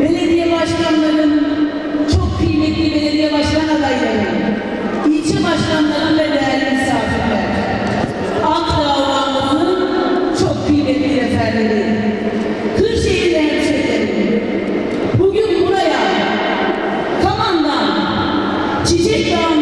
belediye başkanlarım, çok kıymetli belediye başkan adayları, ilçe başkanlarım ve değerli misafirler, Akdağ Ovalı'nın çok kıymetli referleri, Kırşehir hemşehrileri, bugün buraya Kaman'dan Çiçek Dağı'nın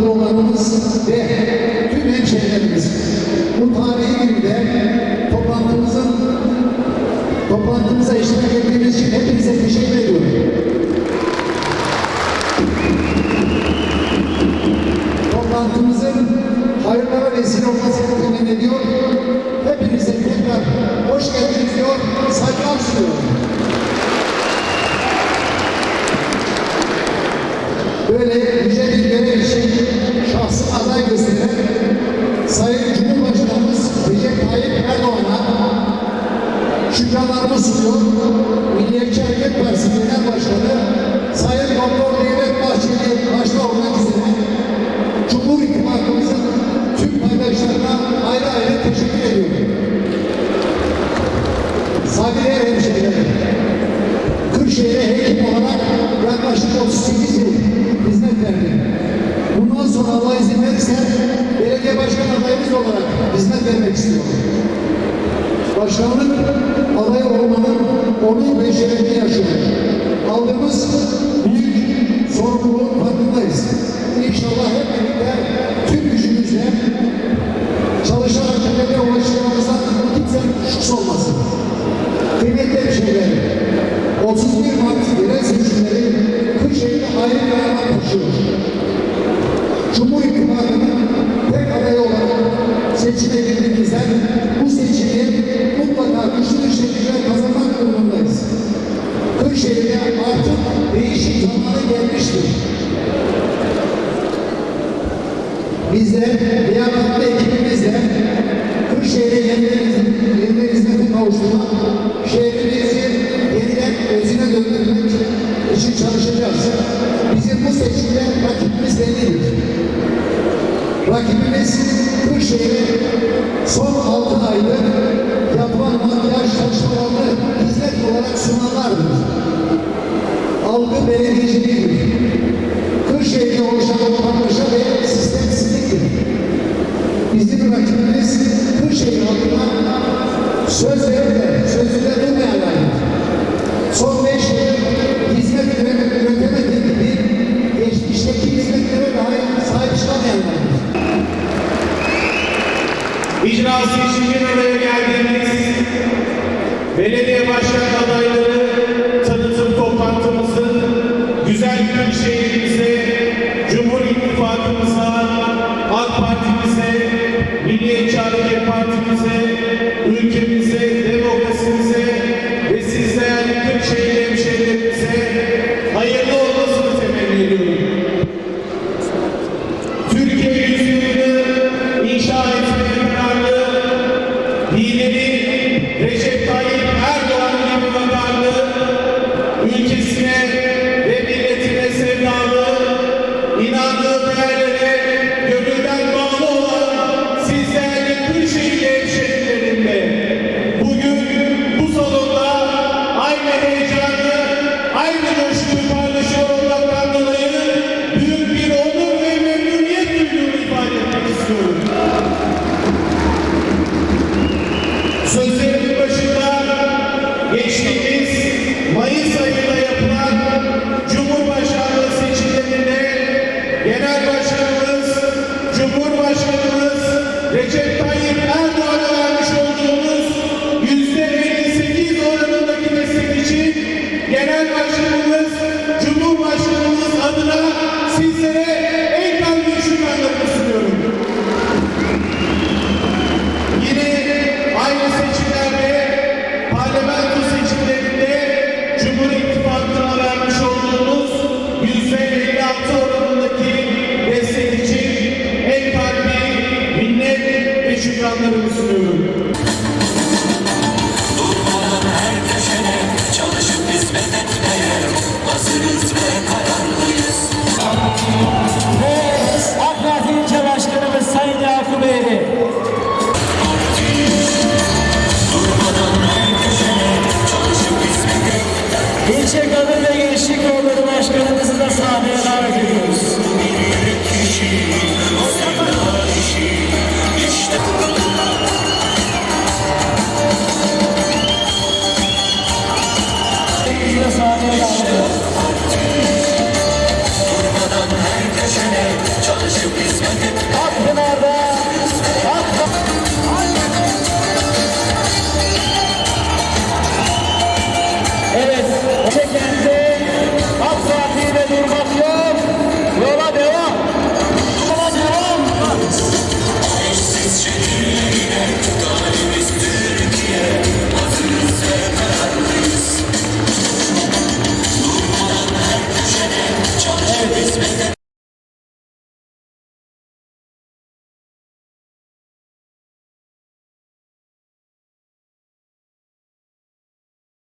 Romanos 10. şükranlarımı sunuyor. Milliyetçi Hareket Partisi Genel Başkanı Sayın Doktor Devlet Bahçeli başta olmak üzere Cumhur İttifakımızın tüm paydaşlarına ayrı ayrı teşekkür ediyorum. Saygıdeğer hemşehrilerim, Kırşehir'e hekim olarak yaklaşık 38 yıl hizmet verdim. Bundan sonra Allah izin verirse belediye başkan adayımız olarak hizmet vermek istiyorum. Başkanlık adayı olmanın onur ve şerefini yaşıyorum. Aldığımız büyük sorumluluğun farkındayız. İnşallah hep birlikte çalışacağız. Bizim bu seçimde rakibimiz bellidir. Rakibimiz Kırşehir'e son 6 aydır yapılan makyaj çalışmalarını hizmet olarak sunanlardır. Algı belediyeciliğidir. Kırşehir'de oluşan karmaşa ve sistemsizliktir. Bizim rakibimiz Kırşehir halkına söz verip İcrası için bir araya geldiğimiz belediye başkan adayları tanıtım toplantımızı güzel bir şehrimize, minnet ve şükranlarımı sunuyorum. Durmadan her köşede çalışıp hizmet etmeye hazırız ve kararlıyız. Ve AK Parti İlçe Başkanımız Sayın Yakup Eğri. İlçe Kadın ve Gençlik Kolları Başkanımızı da sahneye davet ediyoruz.